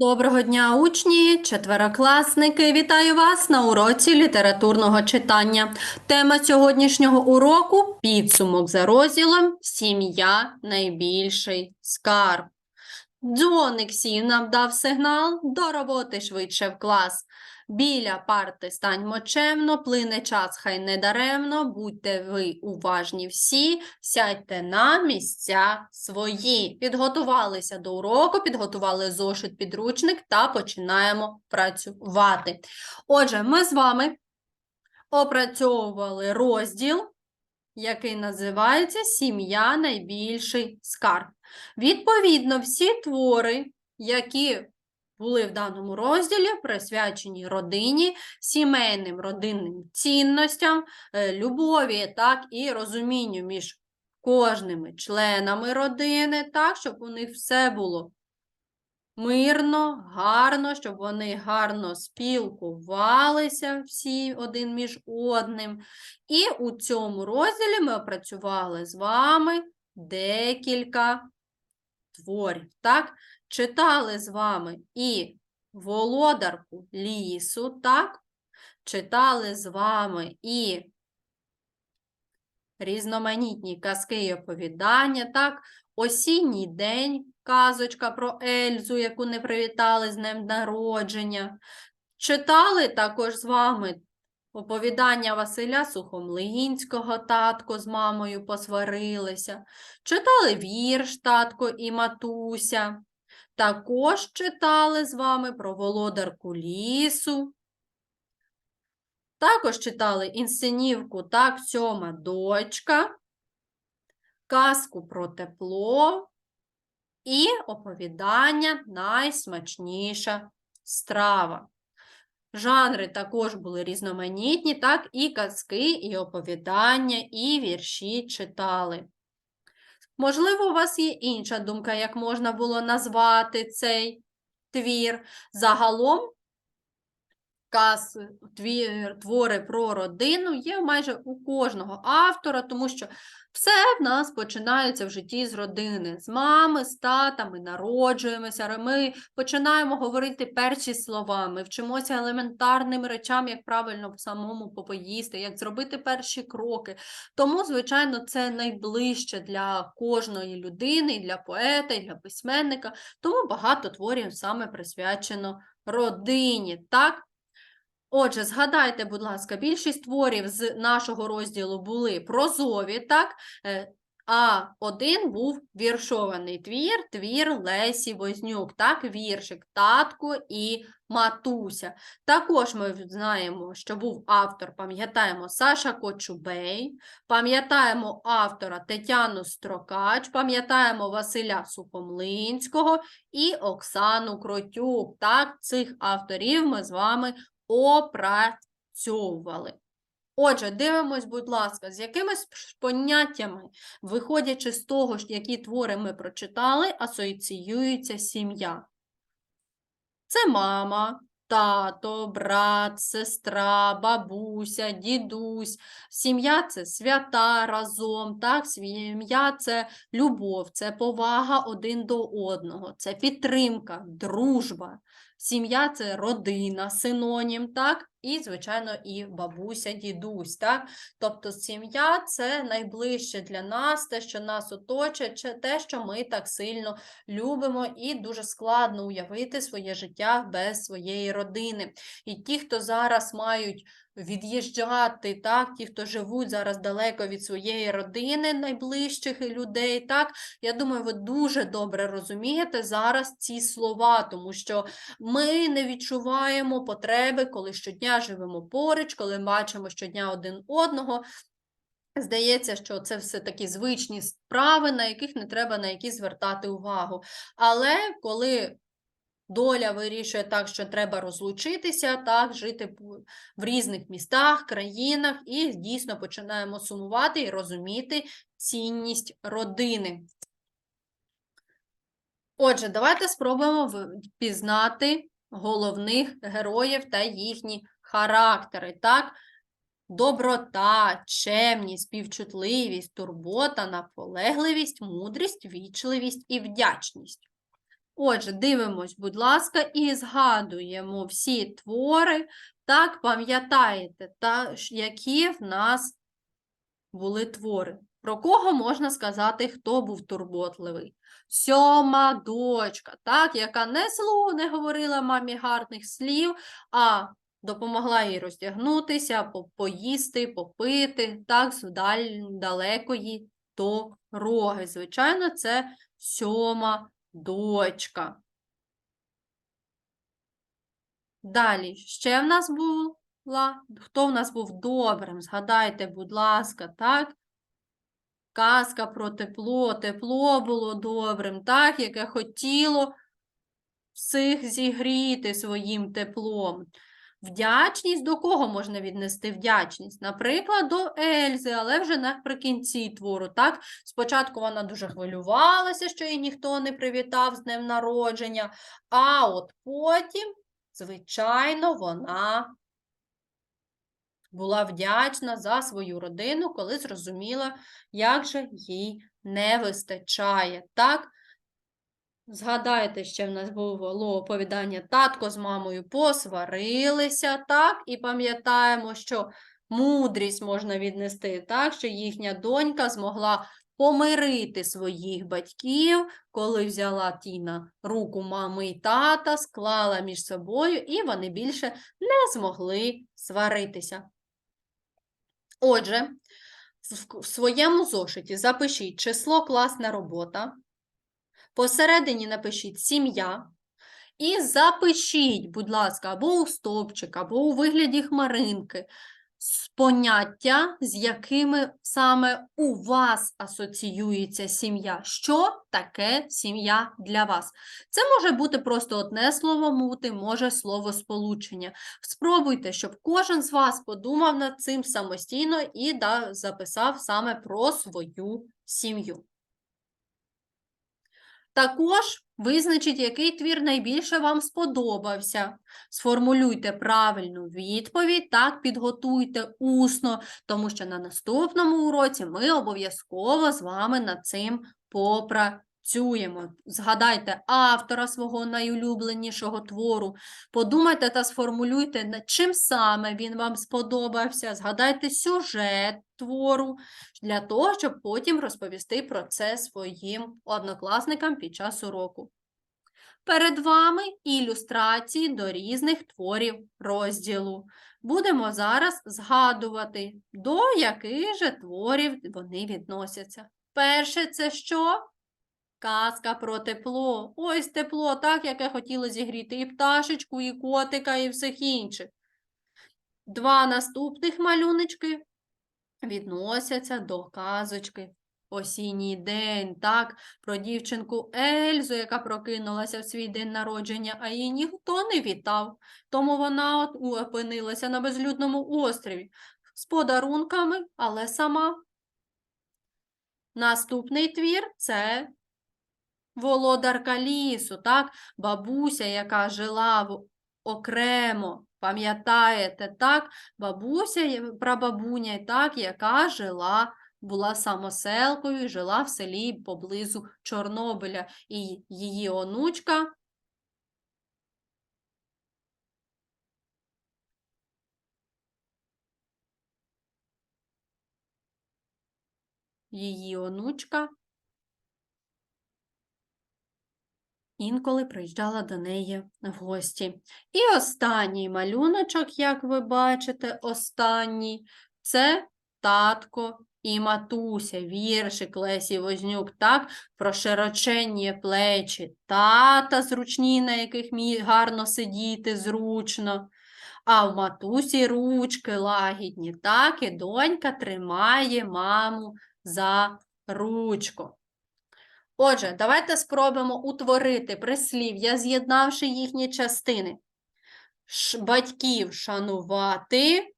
Доброго дня, учні, четверокласники. Вітаю вас на уроці літературного читання. Тема сьогоднішнього уроку підсумок за розділом Сім'я найбільший скарб. Дзвоник сів нам дав сигнал до роботи швидше в клас. Біля парти станьмо чемно, плине час, хай не даремно, будьте ви уважні всі, сядьте на місця свої. Підготувалися до уроку, підготували зошит, підручник та починаємо працювати. Отже, ми з вами опрацьовували розділ, який називається Сім'я найбільший скарб. Відповідно, всі твори, які були в даному розділі, присвячені родині, сімейним родинним цінностям, е, любові, так, і розумінню між кожними членами родини, так, щоб у них все було мирно, гарно, щоб вони гарно спілкувалися всі один між одним. І у цьому розділі ми опрацювали з вами декілька творів. Так? Читали з вами і володарку лісу, так? Читали з вами і різноманітні казки і оповідання, так? Осінній день, казочка про Ельзу, яку не привітали з днем народження. Читали також з вами оповідання Василя Сухомлинського, татко з мамою посварилися. Читали вірш татко і матуся. Також читали з вами про володарку лісу. Також читали інсценівку Так, сьома дочка, казку про тепло і оповідання Найсмачніша страва. Жанри також були різноманітні, так, і казки, і оповідання, і вірші читали. Можливо, у вас є інша думка, як можна було назвати цей твір. Загалом каз, твір, твори про родину є майже у кожного автора, тому що все в нас починається в житті з родини, з мами, з тата, ми народжуємося, ми починаємо говорити перші слова, ми вчимося елементарним речам, як правильно самому попоїсти, як зробити перші кроки. Тому, звичайно, це найближче для кожної людини, і для поета, і для письменника, тому багато творів саме присвячено родині. так? Отже, згадайте, будь ласка, більшість творів з нашого розділу були прозові, так? Е, А один був віршований твір, твір Лесі Вознюк, так, віршик Татко і Матуся. Також ми знаємо, що був автор, пам'ятаємо, Саша Кочубей, пам'ятаємо автора Тетяну Строкач, пам'ятаємо Василя Сухомлинського і Оксану Кротюк. Так, цих авторів ми з вами опрацьовували. Отже, дивимось, будь ласка, з якими поняттями, виходячи з того, які твори ми прочитали, асоціюється сім'я. Це мама, тато, брат, сестра, бабуся, дідусь. Сім'я це свята разом, так? Сім'я це любов, це повага один до одного, це підтримка, дружба. Сім'я це родина, синонім, так? І, звичайно, і бабуся, дідусь, так? Тобто сім'я це найближче для нас, те, що нас оточує, те, що ми так сильно любимо, і дуже складно уявити своє життя без своєї родини. І ті, хто зараз мають від'їжджати, так, ті, хто живуть зараз далеко від своєї родини, найближчих людей, так, я думаю, ви дуже добре розумієте зараз ці слова, тому що ми не відчуваємо потреби, коли щодня живемо поруч, коли бачимо щодня один одного. Здається, що це все такі звичні справи, на яких не треба на які звертати увагу. Але коли доля вирішує так, що треба розлучитися, так, жити в різних містах, країнах, і дійсно починаємо сумувати і розуміти цінність родини. Отже, давайте спробуємо пізнати головних героїв та їхні характери. так? Доброта, чемність, співчутливість, турбота, наполегливість, мудрість, вічливість і вдячність. Отже, дивимось, будь ласка, і згадуємо всі твори. Так, пам'ятаєте, та, які в нас були твори. Про кого можна сказати, хто був турботливий? Сьома дочка, так, яка не слово не говорила мамі гарних слів, а допомогла їй роздягнутися, поїсти, попити, так, з далекої дороги. Звичайно, це сьома дочка. Далі, ще в нас була, хто в нас був добрим? Згадайте, будь ласка, так? Казка про тепло, тепло було добрим, так, яке хотіло всіх зігріти своїм теплом. Вдячність до кого можна віднести вдячність? Наприклад, до Ельзи, але вже наприкінці твору. Так? Спочатку вона дуже хвилювалася, що її ніхто не привітав з днем народження, а от потім, звичайно, вона була вдячна за свою родину, коли зрозуміла, як же їй не вистачає. Так? Згадайте, ще в нас було оповідання татко з мамою посварилися, так? І пам'ятаємо, що мудрість можна віднести, так? Що їхня донька змогла помирити своїх батьків, коли взяла Тіна руку мами і тата, склала між собою, і вони більше не змогли сваритися. Отже, в своєму зошиті запишіть число класна робота. Посередині напишіть сім'я. І запишіть, будь ласка, або у стовпчик, або у вигляді хмаринки з поняття, з якими саме у вас асоціюється сім'я. Що таке сім'я для вас? Це може бути просто одне слово мути, може слово сполучення. Спробуйте, щоб кожен з вас подумав над цим самостійно і да, записав саме про свою сім'ю. Також визначіть, який твір найбільше вам сподобався. Сформулюйте правильну відповідь, так підготуйте усно, тому що на наступному уроці ми обов'язково з вами над цим попрацюємо. Згадайте автора свого найулюбленішого твору, подумайте та сформулюйте, над чим саме він вам сподобався. Згадайте сюжет твору, для того, щоб потім розповісти про це своїм однокласникам під час уроку. Перед вами ілюстрації до різних творів розділу. Будемо зараз згадувати, до яких же творів вони відносяться. Перше це що? Казка про тепло. Ось тепло, так, яке хотіло зігріти і пташечку, і котика, і всіх інших. Два наступних малюночки відносяться до казочки. Осінній день, так, про дівчинку Ельзу, яка прокинулася в свій день народження, а її ніхто не вітав. Тому вона от опинилася на безлюдному острові з подарунками, але сама. Наступний твір це володарка лісу, так, бабуся, яка жила в окремо. Пам'ятаєте, так? Бабуся, прабабуня, так, яка жила, була самоселкою, жила в селі поблизу Чорнобиля. І її онучка її онучка інколи приїжджала до неї в гості. І останній малюночок, як ви бачите, останній це татко і матуся, віршик Лесі Вознюк, так, про широченні плечі, тата зручні, на яких гарно сидіти зручно. А в матусі ручки лагідні, так, і донька тримає маму за ручку. Отже, давайте спробуємо утворити прислів'я, з'єднавши їхні частини. Ш- батьків шанувати,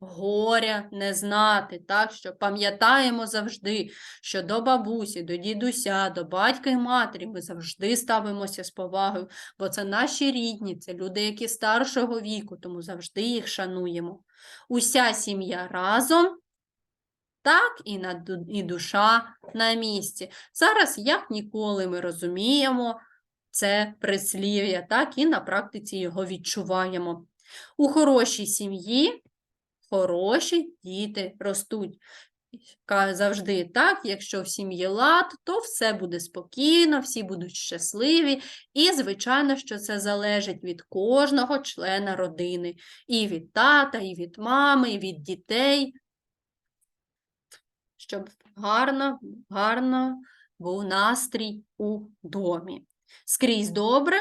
горя не знати, так що пам'ятаємо завжди, що до бабусі, до дідуся, до батька і матері ми завжди ставимося з повагою, бо це наші рідні, це люди, які старшого віку, тому завжди їх шануємо. Уся сім'я разом так і, на, і душа на місці. Зараз, як ніколи, ми розуміємо це прислів'я, так і на практиці його відчуваємо. У хорошій сім'ї хороші діти ростуть. Завжди так, якщо в сім'ї лад, то все буде спокійно, всі будуть щасливі, і, звичайно, що це залежить від кожного члена родини, і від тата, і від мами, і від дітей, щоб гарно, гарно був настрій у домі. Скрізь добре,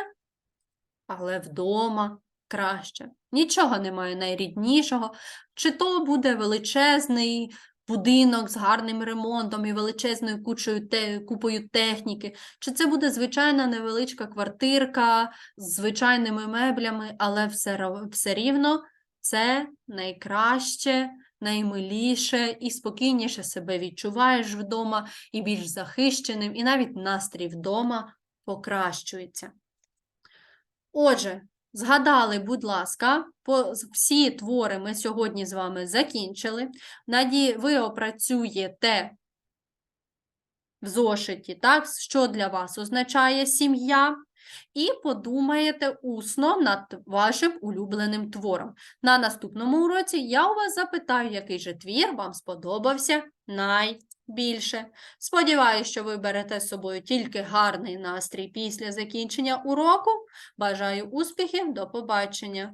але вдома краще. Нічого немає найріднішого. Чи то буде величезний будинок з гарним ремонтом і величезною кучою те, купою техніки, чи це буде звичайна невеличка квартирка з звичайними меблями, але все, все рівно це найкраще, наймиліше і спокійніше себе відчуваєш вдома, і більш захищеним, і навіть настрій вдома покращується. Отже, згадали, будь ласка, всі твори ми сьогодні з вами закінчили. Наді, ви опрацюєте в зошиті, так, що для вас означає сім'я, і подумаєте усно над вашим улюбленим твором. На наступному уроці я у вас запитаю, який же твір вам сподобався найбільше. Сподіваюсь, що ви берете з собою тільки гарний настрій після закінчення уроку. Бажаю успіхів, до побачення!